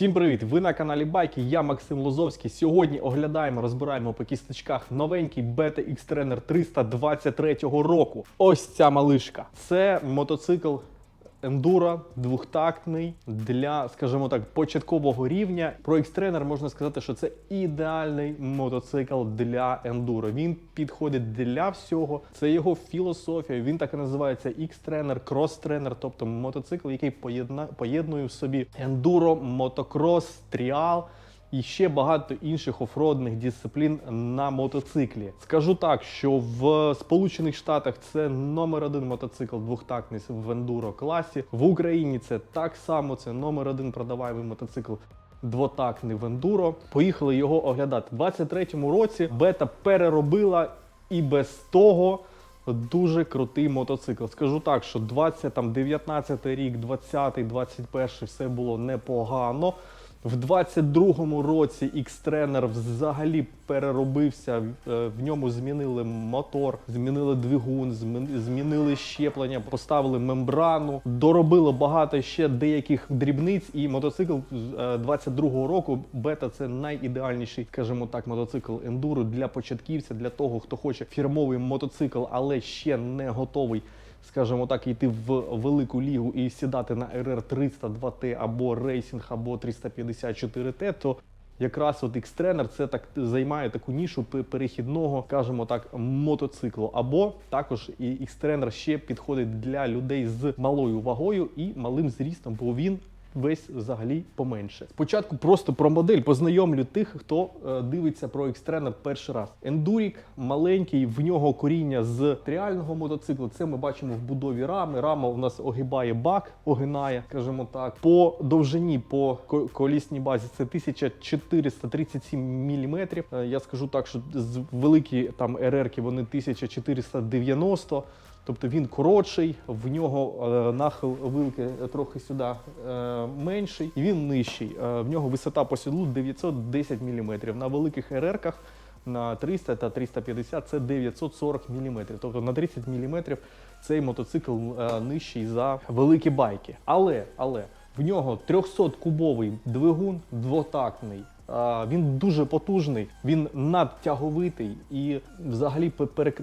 Всім привіт! Ви на каналі Байки. Я Максим Лозовський. Сьогодні оглядаємо, розбираємо по кісточках новенький Beta X-Trainer 323 року. Ось ця малишка. Це мотоцикл ендуро двохтактний для, скажімо так, початкового рівня. Про X-Trainer можна сказати, що це ідеальний мотоцикл для ендуро. Він підходить для всього. Це його філософія. Він так і називається X-Trainer, Cross-Trainer, тобто мотоцикл, який поєднує в собі ендуро, мотокрос, тріал. І ще багато інших офродних дисциплін на мотоциклі. Скажу так, що в Сполучених Штатах це номер один мотоцикл двохтактний в ендуро класі. В Україні це так само. Це номер один продаваємий мотоцикл. Двотактний в ендуро. Поїхали його оглядати. У 23-му році бета переробила і без того дуже крутий мотоцикл. Скажу так, що 20, там, 19 рік, 20, 21 все було непогано. В 22-му році X-Trainer взагалі переробився. е, В ньому змінили мотор, змінили двигун, змін- змінили щеплення, поставили мембрану, доробили багато ще деяких дрібниць. І мотоцикл з, е, 22-го року бета це найідеальніший, скажімо так, мотоцикл ендуро для початківця, для того, хто хоче фірмовий мотоцикл, але ще не готовий скажімо так, йти в велику лігу і сідати на RR 302T або рейсінг, або 354T, то якраз от X-Trainer це так займає таку нішу перехідного, скажімо так, мотоциклу. Або також X-Trainer ще підходить для людей з малою вагою і малим зрістом, бо він. Весь взагалі поменше. Спочатку просто про модель познайомлю тих, хто е, дивиться про X-Trainer перший раз. Ендурік маленький, в нього коріння з реального мотоциклу. Це ми бачимо в будові рами. Рама у нас огибає бак, огинає, скажімо так. По довжині, по ко- колісній базі це 1437 мм. Я скажу так, що з великі там РРки вони 1490 Тобто він коротший, в нього е, нахил вилки трохи сюди е, менший, і він нижчий. Е, в нього висота по сідлу 910 мм. На великих РРках на 300 та 350 це 940 мм. Тобто на 30 мм цей мотоцикл нижчий за великі байки. Але, але в нього 300-кубовий двигун двотактний. Він дуже потужний, він надтяговитий і взагалі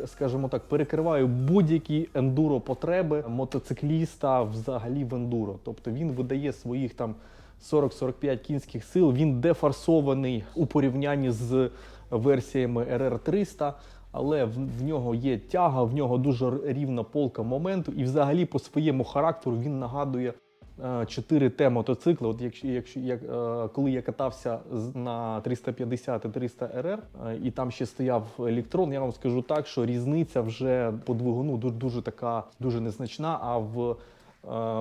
скажімо так, перекриває будь-які ендуро потреби мотоцикліста взагалі в ендуро. Тобто він видає своїх там 40-45 кінських сил. Він дефорсований у порівнянні з версіями RR 300 але в нього є тяга, в нього дуже рівна полка моменту, і взагалі по своєму характеру він нагадує е, 4Т мотоцикли. От якщо, якщо як, е, коли я катався на 350 і 300 РР, е, і там ще стояв електрон, я вам скажу так, що різниця вже по двигуну дуже, дуже така дуже незначна. А в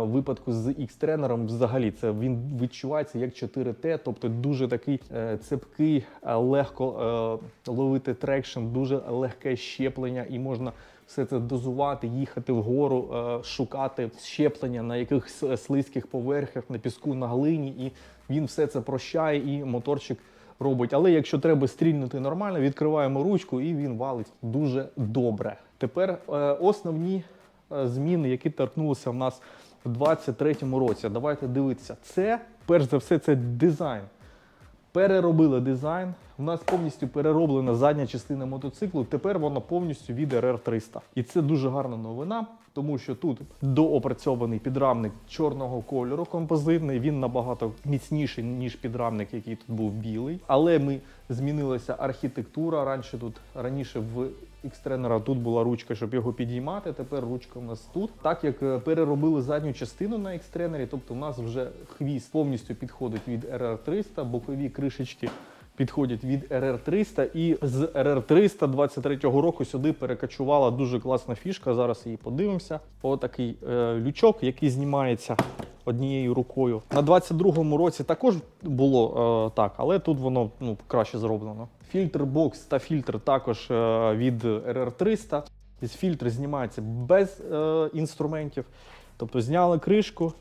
випадку з X-тренером взагалі це він відчувається як 4Т, тобто дуже такий цепкий, легко ловити трекшн, дуже легке щеплення, і можна все це дозувати, їхати вгору, е, шукати щеплення на якихось слизьких поверхах, на піску, на глині, і він все це прощає, і моторчик робить. Але якщо треба стрільнути нормально, відкриваємо ручку і він валить дуже добре. Тепер е, основні е, зміни, які торкнулися в нас в 23-му році. Давайте дивитися. Це перш за все, це дизайн. Переробили дизайн. У нас повністю перероблена задня частина мотоциклу. Тепер вона повністю від RR 300. І це дуже гарна новина, тому що тут доопрацьований підрамник чорного кольору композитний. Він набагато міцніший ніж підрамник, який тут був білий. Але ми змінилася архітектура. Раніше тут раніше в X-тренера тут була ручка, щоб його підіймати. Тепер ручка у нас тут. Так як е, переробили задню частину на X-тренері, тобто у нас вже хвіст повністю підходить від RR 300, бокові кришечки підходять від RR 300 і з RR 300 23-го року сюди перекочувала дуже класна фішка. Зараз її подивимося. Отакий е, лючок, який знімається однією рукою. На 22-му році також було е, так, але тут воно ну, краще зроблено. Фільтр бокс та фільтр також е, від RR 300. Із фільтр знімається без е, інструментів. Тобто зняли кришку,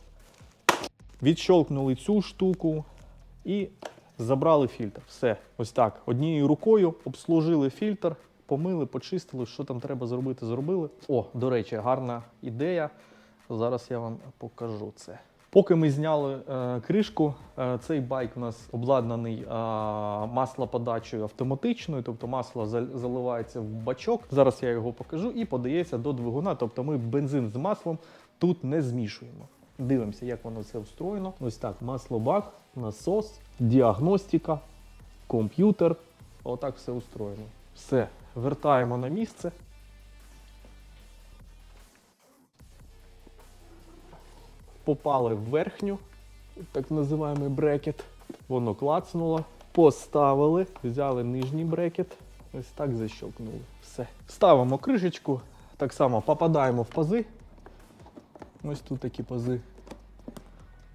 відщолкнули цю штуку і забрали фільтр. Все, ось так. Однією рукою обслужили фільтр, помили, почистили, що там треба зробити, зробили. О, до речі, гарна ідея. Зараз я вам покажу це. Поки ми зняли е, кришку, е, цей байк у нас обладнаний е, маслоподачею автоматичною, тобто масло заливається в бачок. Зараз я його покажу і подається до двигуна. Тобто ми бензин з маслом тут не змішуємо. Дивимося, як воно все встроєно. Ось так: маслобак, насос, діагностика, комп'ютер. Отак все устроєно. Все, вертаємо на місце. Попали в верхню, так називаємо брекет. Воно клацнуло. Поставили, взяли нижній брекет. Ось так защелкнули. Все. Ставимо кришечку, так само попадаємо в пази. Ось тут такі пази.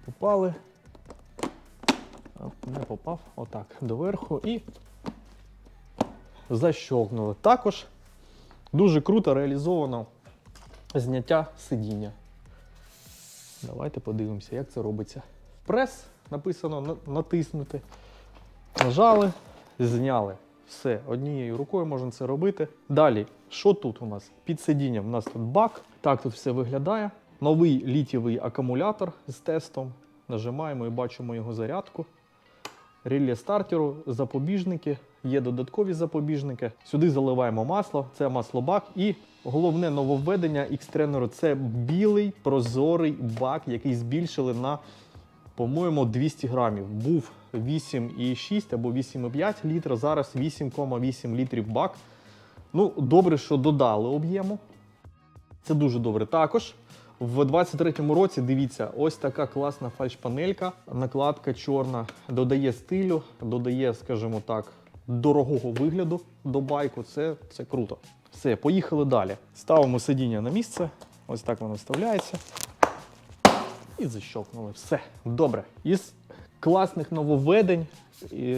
Попали. Не попав. Отак. Доверху і защолкнули. Також дуже круто реалізовано зняття сидіння. Давайте подивимося, як це робиться. Прес написано натиснути. Нажали, зняли. Все, однією рукою можна це робити. Далі, що тут у нас? Під сидінням у нас тут бак. Так тут все виглядає. Новий літієвий акумулятор з тестом. Нажимаємо і бачимо його зарядку. Реле стартеру, запобіжники, є додаткові запобіжники. Сюди заливаємо масло, це маслобак. І головне нововведення X-тренеру це білий прозорий бак, який збільшили на, по-моєму, 200 грамів. Був 8,6 або 8,5 літра, зараз 8,8 літрів бак. Ну, добре, що додали об'єму. Це дуже добре. Також в 23-му році дивіться, ось така класна фальшпанелька, накладка чорна, додає стилю, додає, скажімо так, дорогого вигляду до байку. Це, це круто. Все, поїхали далі. Ставимо сидіння на місце. Ось так воно вставляється. І защелкнули. Все, добре. Із класних нововведень,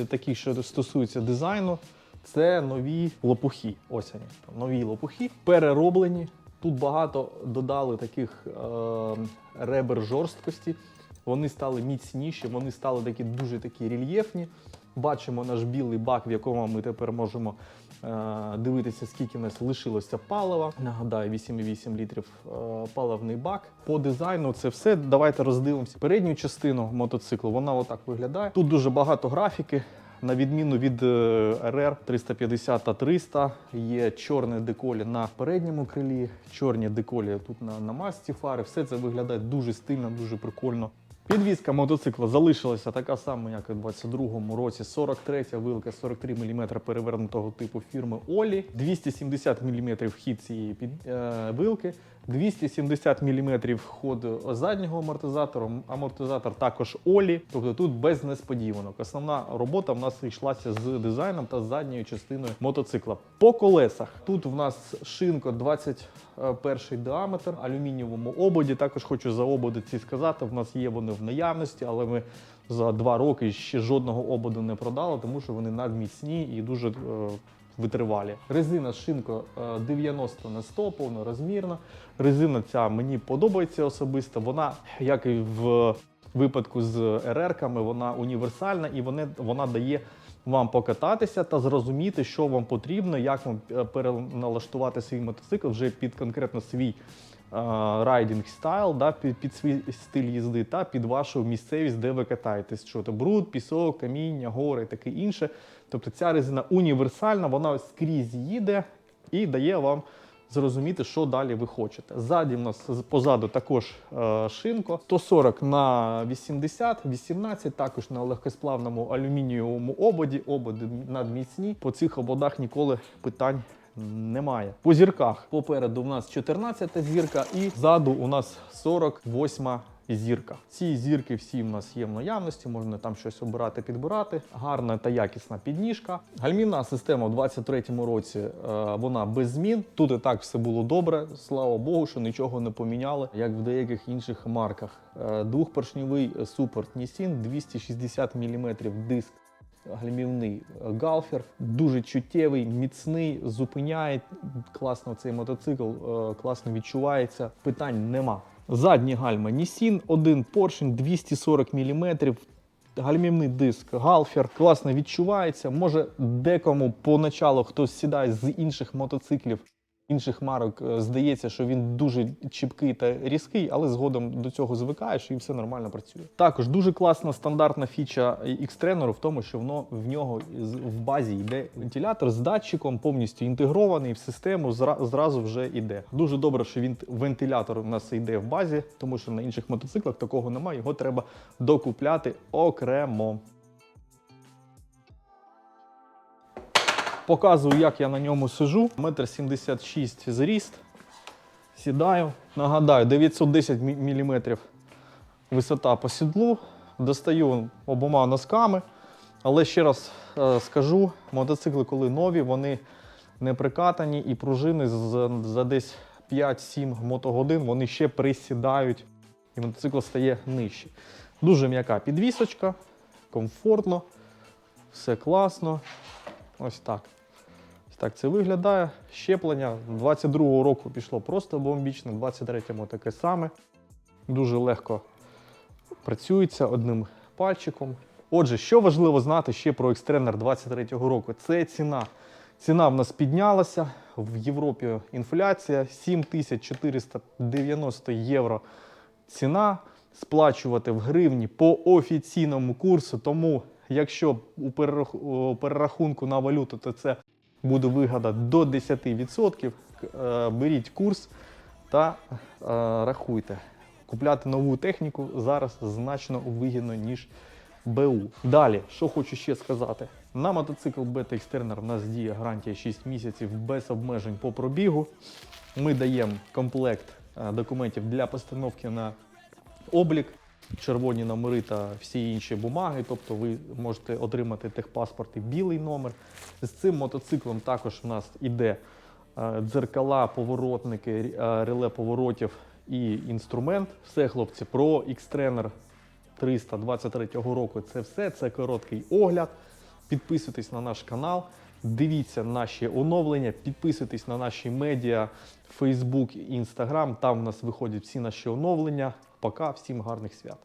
таких, що стосуються дизайну, це нові лопухи. Ось вони. Нові лопухи, перероблені. Тут багато додали таких е, ребер жорсткості. Вони стали міцніші, вони стали такі дуже такі рельєфні. Бачимо наш білий бак, в якому ми тепер можемо е, дивитися, скільки в нас лишилося палива. Нагадаю, 8,8 літрів е, паливний бак. По дизайну це все. Давайте роздивимося. Передню частину мотоциклу вона отак виглядає. Тут дуже багато графіки. На відміну від е, РР 350 та 300 є чорне деколі на передньому крилі, чорні деколі тут на, на масці фари. Все це виглядає дуже стильно, дуже прикольно. Підвізка мотоцикла залишилася така сама, як і у 22-му році. 43 вилка, 43 мм перевернутого типу фірми Олі, 270 мм хід цієї під, е, вилки, 270 мм ход заднього амортизатору. Амортизатор також Олі. Тобто тут без несподіванок. Основна робота в нас йшлася з дизайном та задньою частиною мотоцикла. По колесах тут в нас шинко 21 діаметр, алюмінієвому ободі. Також хочу за ободи ці сказати. В нас є вони в наявності, але ми за два роки ще жодного ободу не продали, тому що вони надміцні і дуже. Е, Витривалі. Резина шинко е, 90 на 100, повнорозмірна. Резина ця мені подобається особисто. Вона, як і в випадку з РР-ками, вона універсальна і вони, вона дає вам покататися та зрозуміти, що вам потрібно, як вам е, переналаштувати свій мотоцикл вже під конкретно свій райдинг стайл, да, під, під свій стиль їзди та під вашу місцевість, де ви катаєтесь. Що то бруд, пісок, каміння, гори, таке інше. Тобто ця резина універсальна, вона скрізь їде і дає вам зрозуміти, що далі ви хочете. Ззаді в нас позаду також е, шинко 140 на 80, 18, також на легкосплавному алюмінієвому ободі. Ободи надміцні. По цих ободах ніколи питань немає. По зірках попереду у нас 14 зірка, і ззаду у нас 48 зірка. Ці зірки всі в нас є в наявності, можна там щось обирати, підбирати. Гарна та якісна підніжка. Гальмівна система в 23-му році е, вона без змін. Тут і так все було добре. Слава Богу, що нічого не поміняли, як в деяких інших марках. Е, Двохпоршньовий супорт Nissin, 260 мм диск гальмівний е, галфер, дуже чуттєвий, міцний, зупиняє класно цей мотоцикл, е, класно відчувається. Питань нема. Задні гальма Nissin, один поршень 240 мм. Гальмівний диск, галфер, класно відчувається. Може, декому поначалу хтось сідає з інших мотоциклів інших марок е, здається, що він дуже чіпкий та різкий, але згодом до цього звикаєш і все нормально працює. Також дуже класна стандартна фіча X-тренеру в тому, що воно в нього в базі йде вентилятор з датчиком, повністю інтегрований в систему, зра- зразу вже йде. Дуже добре, що він вентилятор у нас йде в базі, тому що на інших мотоциклах такого немає. Його треба докупляти окремо. Показую, як я на ньому сижу. Метр 76 зріст. Сідаю. Нагадаю, 910 мм висота по сідлу. Достаю обома носками. Але ще раз е, скажу: мотоцикли, коли нові, вони не прикатані і пружини за десь 5-7 мотогодин вони ще присідають, і мотоцикл стає нижче. Дуже м'яка підвісочка, комфортно, все класно. Ось так. Ось так це виглядає. Щеплення 22-го року пішло просто бомбічно, 23-му таке саме. Дуже легко працюється одним пальчиком. Отже, що важливо знати ще про Xtrainer 23-го року, це ціна. Ціна в нас піднялася. В Європі інфляція 7490 євро. Ціна сплачувати в гривні по офіційному курсу. Тому, якщо у перерахунку на валюту, то це буде вигода до 10%. Е, Беріть курс та е, рахуйте. Купляти нову техніку зараз значно вигідно, ніж БУ. Далі, що хочу ще сказати. На мотоцикл BT Externer в нас діє гарантія 6 місяців без обмежень по пробігу. Ми даємо комплект е, документів для постановки на облік, червоні номери та всі інші бумаги. Тобто ви можете отримати техпаспорт і білий номер. З цим мотоциклом також в нас іде е, дзеркала, поворотники, е, реле поворотів і інструмент. Все, хлопці, про Xtrainer 323 року. Це все. Це короткий огляд. Підписуйтесь на наш канал, дивіться наші оновлення, підписуйтесь на наші медіа, Facebook, Instagram. Там в нас виходять всі наші оновлення. Пока, всім гарних свят.